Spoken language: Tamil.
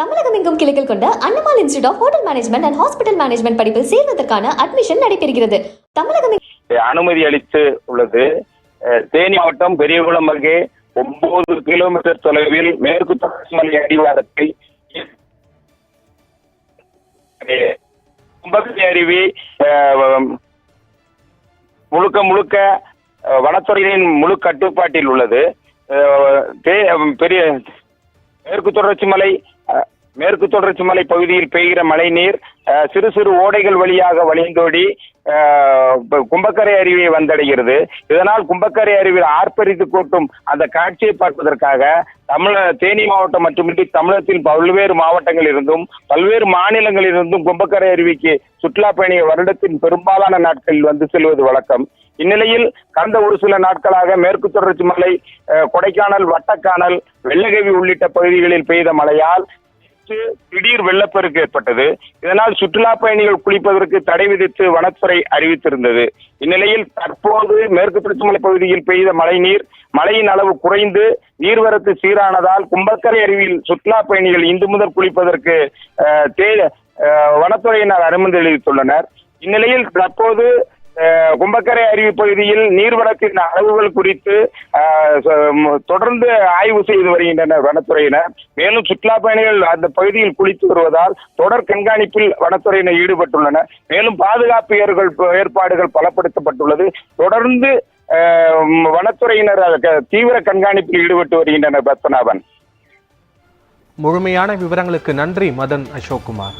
தமிழகம் எங்கும் கிளைகள் கொண்ட Annamalai institute of hotel management and hospital management படிப்பில் சேர்வதற்கான அட்மிஷன் நடைபெறுகிறது. தமிழகம் அனுமதி அளித்து உள்ளது. தேனி மாவட்டம் பெரியகுளம் அருகே ஒன்பது கிலோமீட்டர் தொலைவில் மேற்கு தொடர்ச்சி அடிவாரத்தை அடிவாரத்தில் அருவி முழுக்க முழுக்க வனத்துறையின் முழு கட்டுப்பாட்டில் உள்ளது. பெரிய மேற்கு தொடர்ச்சி மலை மேற்கு தொடர்ச்சி மலை பகுதியில் பெய்கிற மழை நீர் சிறு சிறு ஓடைகள் வழியாக வழிந்தோடி கும்பக்கரை அருவியை வந்தடைகிறது. இதனால் கும்பக்கரை அருவியில் ஆர்ப்பரித்து கூட்டும் அந்த காட்சியை பார்ப்பதற்காக தமிழ தேனி மாவட்டம் மட்டுமின்றி தமிழகத்தில் பல்வேறு மாவட்டங்களில் இருந்தும் பல்வேறு மாநிலங்களில் இருந்தும் கும்பக்கரை அருவிக்கு சுற்றுலா பயணிகள் வருடத்தின் பெரும்பாலான நாட்களில் வந்து செல்வது வழக்கம். இந்நிலையில் கடந்த ஒரு சில நாட்களாக மேற்கு தொடர்ச்சி மலை கொடைக்கானல் வட்டக்கானல் வெள்ளகவி உள்ளிட்ட பகுதிகளில் பெய்த மழையால் நேற்று திடீர் வெள்ளப்பெருக்கு ஏற்பட்டது. இதனால் சுற்றுலா பயணிகள் குளிப்பதற்கு தடை விதித்து வனத்துறை அறிவித்திருந்தது. இந்நிலையில் தற்போது மேற்கு தொடர்ச்சி பகுதியில் பெய்த மழை நீர் மழையின் அளவு குறைந்து நீர்வரத்து சீரானதால் கும்பக்கரை அருவியில் சுற்றுலா பயணிகள் இன்று முதல் குளிப்பதற்கு வனத்துறையினர் அனுமதி அளித்துள்ளனர். இந்நிலையில் தற்போது கும்பக்கரை அருவி பகுதியில் நீர்வளத்தின் அளவுகள் குறித்து தொடர்ந்து ஆய்வு செய்து வருகின்றனர் வனத்துறையினர். மேலும் சுற்றுலா பயணிகள் அந்த பகுதியில் குளித்து வருவதால் தொடர் கண்காணிப்பில் வனத்துறையினர் ஈடுபட்டுள்ளனர். மேலும் பாதுகாப்பு ஏற்பாடுகள் பலப்படுத்தப்பட்டுள்ளது. தொடர்ந்து வனத்துறையினர் தீவிர கண்காணிப்பில் ஈடுபட்டு வருகின்றனர் பத்மநாபன். முழுமையான விவரங்களுக்கு நன்றி மதன் அசோக்குமார்.